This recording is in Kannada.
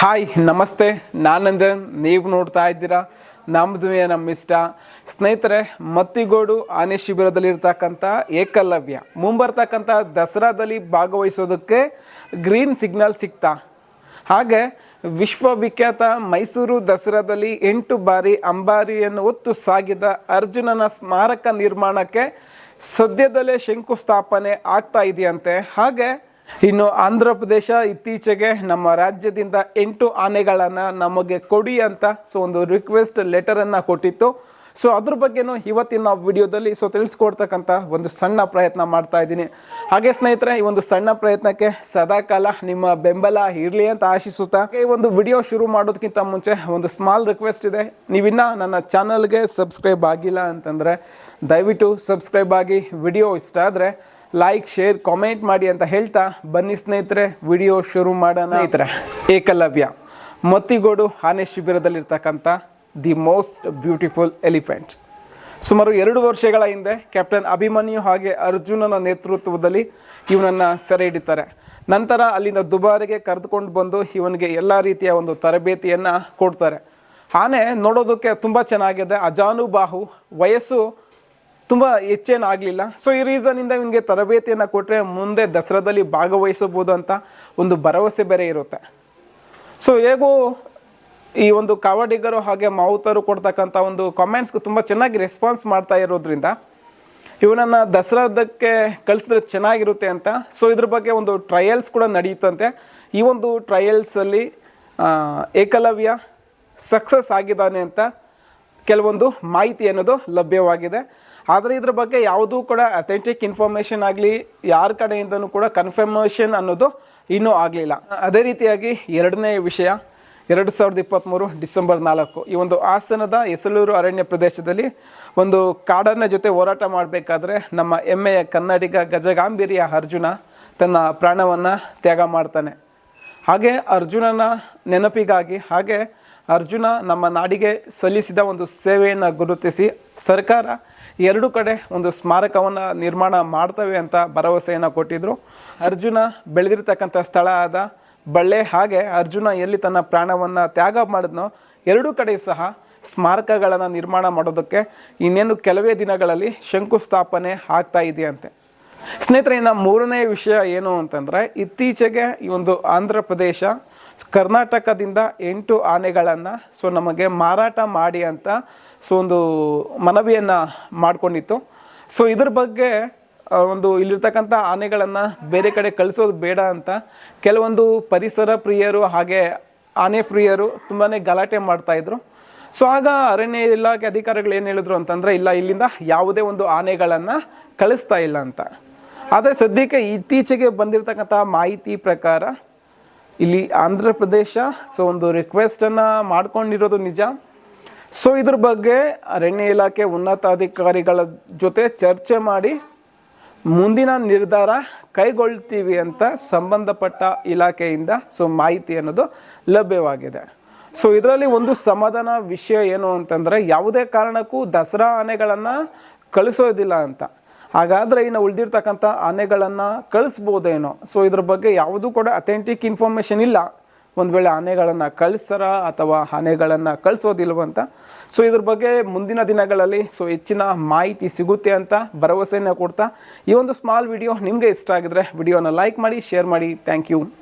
ಹಾಯ್, ನಮಸ್ತೆ. ನಾನಂದನ್ ನೀವು ನೋಡ್ತಾ ಇದ್ದೀರಾ ನಮ್ಮದು ನಮ್ಮ ಇಷ್ಟ. ಸ್ನೇಹಿತರೆ, ಮತ್ತಿಗೋಡು ಆನೆ ಶಿಬಿರದಲ್ಲಿ ಇರ್ತಕ್ಕಂಥ ಏಕಲವ್ಯ. ಮುಂಬರ್ತಕ್ಕಂಥ ದಸರಾದಲ್ಲಿ ಭಾಗವಹಿಸೋದಕ್ಕೆ ಗ್ರೀನ್ ಸಿಗ್ನಲ್ ಸಿಗ್ತಾ. ಹಾಗೆ ವಿಶ್ವವಿಖ್ಯಾತ ಮೈಸೂರು ದಸರಾದಲ್ಲಿ ಎಂಟು ಬಾರಿ ಅಂಬಾರಿಯನ್ನು ಹೊತ್ತು ಸಾಗಿದ ಅರ್ಜುನನ ಸ್ಮಾರಕ ನಿರ್ಮಾಣಕ್ಕೆ ಸದ್ಯದಲ್ಲೇ ಶಂಕುಸ್ಥಾಪನೆ ಆಗ್ತಾ ಇದೆಯಂತೆ. ಹಾಗೆ ಇನ್ನು ಆಂಧ್ರ ಪ್ರದೇಶ ಇತ್ತೀಚೆಗೆ ನಮ್ಮ ರಾಜ್ಯದಿಂದ ಎಂಟು ಆನೆಗಳನ್ನು ನಮಗೆ ಕೊಡಿ ಅಂತ ಸೊ ಒಂದು ರಿಕ್ವೆಸ್ಟ್ ಲೆಟರನ್ನು ಕೊಟ್ಟಿತ್ತು. ಸೊ ಅದ್ರ ಬಗ್ಗೆನೂ ಇವತ್ತಿನ ವಿಡಿಯೋದಲ್ಲಿ ಸೊ ತಿಳಿಸ್ಕೊಡ್ತಕ್ಕಂಥ ಒಂದು ಸಣ್ಣ ಪ್ರಯತ್ನ ಮಾಡ್ತಾ ಇದ್ದೀನಿ. ಹಾಗೆ ಸ್ನೇಹಿತರೆ, ಈ ಒಂದು ಸಣ್ಣ ಪ್ರಯತ್ನಕ್ಕೆ ಸದಾಕಾಲ ನಿಮ್ಮ ಬೆಂಬಲ ಇರಲಿ ಅಂತ ಆಶಿಸುತ್ತಾ ಈ ಒಂದು ವಿಡಿಯೋ ಶುರು ಮಾಡೋದಕ್ಕಿಂತ ಮುಂಚೆ ಒಂದು ಸ್ಮಾಲ್ ರಿಕ್ವೆಸ್ಟ್ ಇದೆ. ನೀವಿನ್ನ ನನ್ನ ಚಾನಲ್ಗೆ ಸಬ್ಸ್ಕ್ರೈಬ್ ಆಗಿಲ್ಲ ಅಂತಂದರೆ ದಯವಿಟ್ಟು ಸಬ್ಸ್ಕ್ರೈಬ್ ಆಗಿ ವಿಡಿಯೋ ಇಷ್ಟ ಆದರೆ ಲೈಕ್ ಶೇರ್ ಕಾಮೆಂಟ್ ಮಾಡಿ ಅಂತ ಹೇಳ್ತಾ ಬನ್ನಿ ಸ್ನೇಹಿತರೆ ವಿಡಿಯೋ ಶುರು ಮಾಡೋಣ. ಸ್ನೇಹಿತರೆ. ಏಕಲವ್ಯ. ಮತ್ತಿಗೋಡು ಆನೆ ಶಿಬಿರದಲ್ಲಿರ್ತಕ್ಕಂಥ ದಿ ಮೋಸ್ಟ್ ಬ್ಯೂಟಿಫುಲ್ ಎಲಿಫೆಂಟ್ ಸುಮಾರು ಎರಡು ವರ್ಷಗಳ ಹಿಂದೆ ಕ್ಯಾಪ್ಟನ್ ಅಭಿಮನ್ಯು ಹಾಗೆ ಅರ್ಜುನನ ನೇತೃತ್ವದಲ್ಲಿ ಇವನನ್ನು ಸೆರೆ ಹಿಡಿತಾರೆ. ನಂತರ ಅಲ್ಲಿಂದ ದುಬಾರಿಗೆ ಕರೆದುಕೊಂಡು ಬಂದು ಇವನಿಗೆ ಎಲ್ಲ ರೀತಿಯ ಒಂದು ತರಬೇತಿಯನ್ನು ಕೊಡ್ತಾರೆ. ಆನೆ ನೋಡೋದಕ್ಕೆ ತುಂಬ ಚೆನ್ನಾಗಿದೆ. ಅಜಾನುಬಾಹು ವಯಸ್ಸು ತುಂಬ ಹೆಚ್ಚೇನು ಆಗಲಿಲ್ಲ. ಸೊ ಈ ರೀಸನಿಂದ ಇವನಿಗೆ ತರಬೇತಿಯನ್ನು ಕೊಟ್ಟರೆ ಮುಂದೆ ದಸರಾದಲ್ಲಿ ಭಾಗವಹಿಸಬಹುದು ಅಂತ ಒಂದು ಭರವಸೆ ಬೇರೆ ಇರುತ್ತೆ. ಸೊ ಹೇಗೂ ಈ ಒಂದು ಕಾವಡಿಗರು ಹಾಗೆ ಮಾವುತರು ಕೊಡ್ತಕ್ಕಂಥ ಒಂದು ಕಾಮೆಂಟ್ಸ್ಗೆ ತುಂಬ ಚೆನ್ನಾಗಿ ರೆಸ್ಪಾನ್ಸ್ ಮಾಡ್ತಾ ಇರೋದ್ರಿಂದ ಇವನನ್ನು ದಸರಾದಕ್ಕೆ ಕಳಿಸಿದ್ರೆ ಚೆನ್ನಾಗಿರುತ್ತೆ ಅಂತ. ಸೊ ಇದ್ರ ಬಗ್ಗೆ ಒಂದು ಟ್ರಯಲ್ಸ್ ಕೂಡ ನಡೆಯುತ್ತಂತೆ ಈ ಒಂದು ಟ್ರಯಲ್ಸಲ್ಲಿ ಏಕಲವ್ಯ ಸಕ್ಸಸ್ ಆಗಿದ್ದಾನೆ ಅಂತ ಕೆಲವೊಂದು ಮಾಹಿತಿ ಅನ್ನೋದು ಲಭ್ಯವಾಗಿದೆ. ಆದರೆ ಇದ್ರ ಬಗ್ಗೆ ಯಾವುದೂ ಕೂಡ ಅಥೆಂಟಿಕ್ ಇನ್ಫಾರ್ಮೇಷನ್ ಆಗಲಿ, ಯಾರ ಕಡೆಯಿಂದನೂ ಕೂಡ ಕನ್ಫರ್ಮೇಷನ್ ಅನ್ನೋದು ಇನ್ನೂ ಆಗಲಿಲ್ಲ. ಅದೇ ರೀತಿಯಾಗಿ ಎರಡನೇ ವಿಷಯ, ಎರಡು ಸಾವಿರದ ಇಪ್ಪತ್ತ್ಮೂರು ಡಿಸೆಂಬರ್ ನಾಲ್ಕು, ಈ ಒಂದು ಹಾಸನದ ಎಸಲೂರು ಅರಣ್ಯ ಪ್ರದೇಶದಲ್ಲಿ ಒಂದು ಕಾಡನ್ನ ಜೊತೆ ಹೋರಾಟ ಮಾಡಬೇಕಾದ್ರೆ ನಮ್ಮ ಹೆಮ್ಮೆಯ ಕನ್ನಡಿಗ ಗಜಗಾಂಭೀರಿಯ ಅರ್ಜುನ ತನ್ನ ಪ್ರಾಣವನ್ನು ತ್ಯಾಗ ಮಾಡ್ತಾನೆ. ಹಾಗೆ ಅರ್ಜುನನ ನೆನಪಿಗಾಗಿ, ಹಾಗೆ ಅರ್ಜುನ ನಮ್ಮ ನಾಡಿಗೆ ಸಲ್ಲಿಸಿದ ಒಂದು ಸೇವೆಯನ್ನು ಗುರುತಿಸಿ ಸರ್ಕಾರ ಎರಡು ಕಡೆ ಒಂದು ಸ್ಮಾರಕವನ್ನು ನಿರ್ಮಾಣ ಮಾಡ್ತವೆ ಅಂತ ಭರವಸೆಯನ್ನು ಕೊಟ್ಟಿದ್ರು. ಅರ್ಜುನ ಬೆಳೆದಿರ್ತಕ್ಕಂಥ ಸ್ಥಳ ಆದ ಬಳ್ಳೆ ಹಾಗೆ ಅರ್ಜುನ ಎಲ್ಲಿ ತನ್ನ ಪ್ರಾಣವನ್ನು ತ್ಯಾಗ ಮಾಡಿದ್ನೋ ಎರಡೂ ಕಡೆ ಸಹ ಸ್ಮಾರಕಗಳನ್ನು ನಿರ್ಮಾಣ ಮಾಡೋದಕ್ಕೆ ಇನ್ನೇನು ಕೆಲವೇ ದಿನಗಳಲ್ಲಿ ಶಂಕುಸ್ಥಾಪನೆ ಆಗ್ತಾ ಇದೆಯಂತೆ. ಸ್ನೇಹಿತರೆ, ಇನ್ನು ಮೂರನೇ ವಿಷಯ ಏನು ಅಂತಂದರೆ, ಇತ್ತೀಚೆಗೆ ಈ ಒಂದು ಆಂಧ್ರ ಪ್ರದೇಶ, ಕರ್ನಾಟಕದಿಂದ ಎಂಟು ಆನೆಗಳನ್ನು ಸೊ ನಮಗೆ ಮಾರಾಟ ಮಾಡಿ ಅಂತ ಸೊ ಒಂದು ಮನವಿಯನ್ನು ಮಾಡಿಕೊಂಡಿತ್ತು. ಸೊ ಇದ್ರ ಬಗ್ಗೆ ಒಂದು ಇಲ್ಲಿರ್ತಕ್ಕಂಥ ಆನೆಗಳನ್ನು ಬೇರೆ ಕಡೆ ಕಳಿಸೋದು ಬೇಡ ಅಂತ ಕೆಲವೊಂದು ಪರಿಸರ ಪ್ರಿಯರು ಹಾಗೆ ಆನೆ ಪ್ರಿಯರು ತುಂಬಾ ಗಲಾಟೆ ಮಾಡ್ತಾಯಿದ್ರು ಸೊ ಆಗ ಅರಣ್ಯ ಇಲಾಖೆ ಅಧಿಕಾರಿಗಳು ಏನು ಹೇಳಿದ್ರು ಅಂತಂದರೆ, ಇಲ್ಲ, ಇಲ್ಲಿಂದ ಯಾವುದೇ ಒಂದು ಆನೆಗಳನ್ನು ಕಳಿಸ್ತಾ ಇಲ್ಲ ಅಂತ. ಆದರೆ ಸದ್ಯಕ್ಕೆ ಇತ್ತೀಚೆಗೆ ಬಂದಿರತಕ್ಕಂಥ ಮಾಹಿತಿ ಪ್ರಕಾರ ಇಲ್ಲಿ ಆಂಧ್ರ ಪ್ರದೇಶ, ಸೊ ಒಂದು ರಿಕ್ವೆಸ್ಟನ್ನು ಮಾಡ್ಕೊಂಡಿರೋದು ನಿಜ. ಸೊ ಇದ್ರ ಬಗ್ಗೆ ಅರಣ್ಯ ಇಲಾಖೆ ಉನ್ನತಾಧಿಕಾರಿಗಳ ಜೊತೆ ಚರ್ಚೆ ಮಾಡಿ ಮುಂದಿನ ನಿರ್ಧಾರ ಕೈಗೊಳ್ತೀವಿ ಅಂತ ಸಂಬಂಧಪಟ್ಟ ಇಲಾಖೆಯಿಂದ ಸೊ, ಮಾಹಿತಿ ಅನ್ನೋದು ಲಭ್ಯವಾಗಿದೆ. ಸೊ ಇದರಲ್ಲಿ ಒಂದು ಸಮಾಧಾನ ವಿಷಯ ಏನು ಅಂತಂದರೆ ಯಾವುದೇ ಕಾರಣಕ್ಕೂ ದಸರಾ ಆನೆಗಳನ್ನು ಕಳಿಸೋದಿಲ್ಲ ಅಂತ. ಹಾಗಾದರೆ ಇನ್ನು ಉಳಿದಿರ್ತಕ್ಕಂಥ ಆನೆಗಳನ್ನು ಕಳಿಸ್ಬೋದೇನೋ? ಸೊ ಇದ್ರ ಬಗ್ಗೆ ಯಾವುದೂ ಕೂಡ ಅಥೆಂಟಿಕ್ ಇನ್ಫಾರ್ಮೇಷನ್ ಇಲ್ಲ. ಒಂದು ವೇಳೆ ಆನೆಗಳನ್ನು ಕಳಿಸ್ತಾರ ಅಥವಾ ಆನೆಗಳನ್ನು ಕಳಿಸೋದಿಲ್ವ ಅಂತ ಸೊ ಇದ್ರ ಬಗ್ಗೆ ಮುಂದಿನ ದಿನಗಳಲ್ಲಿ ಸೊ ಹೆಚ್ಚಿನ ಮಾಹಿತಿ ಸಿಗುತ್ತೆ ಅಂತ ಭರವಸೆಯನ್ನು ಕೊಡ್ತಾ ಈ ಒಂದು ಸ್ಮಾಲ್ ವಿಡಿಯೋ ನಿಮಗೆ ಇಷ್ಟ ಆಗಿದ್ರೆ ವಿಡಿಯೋನ ಲೈಕ್ ಮಾಡಿ ಶೇರ್ ಮಾಡಿ. Thank you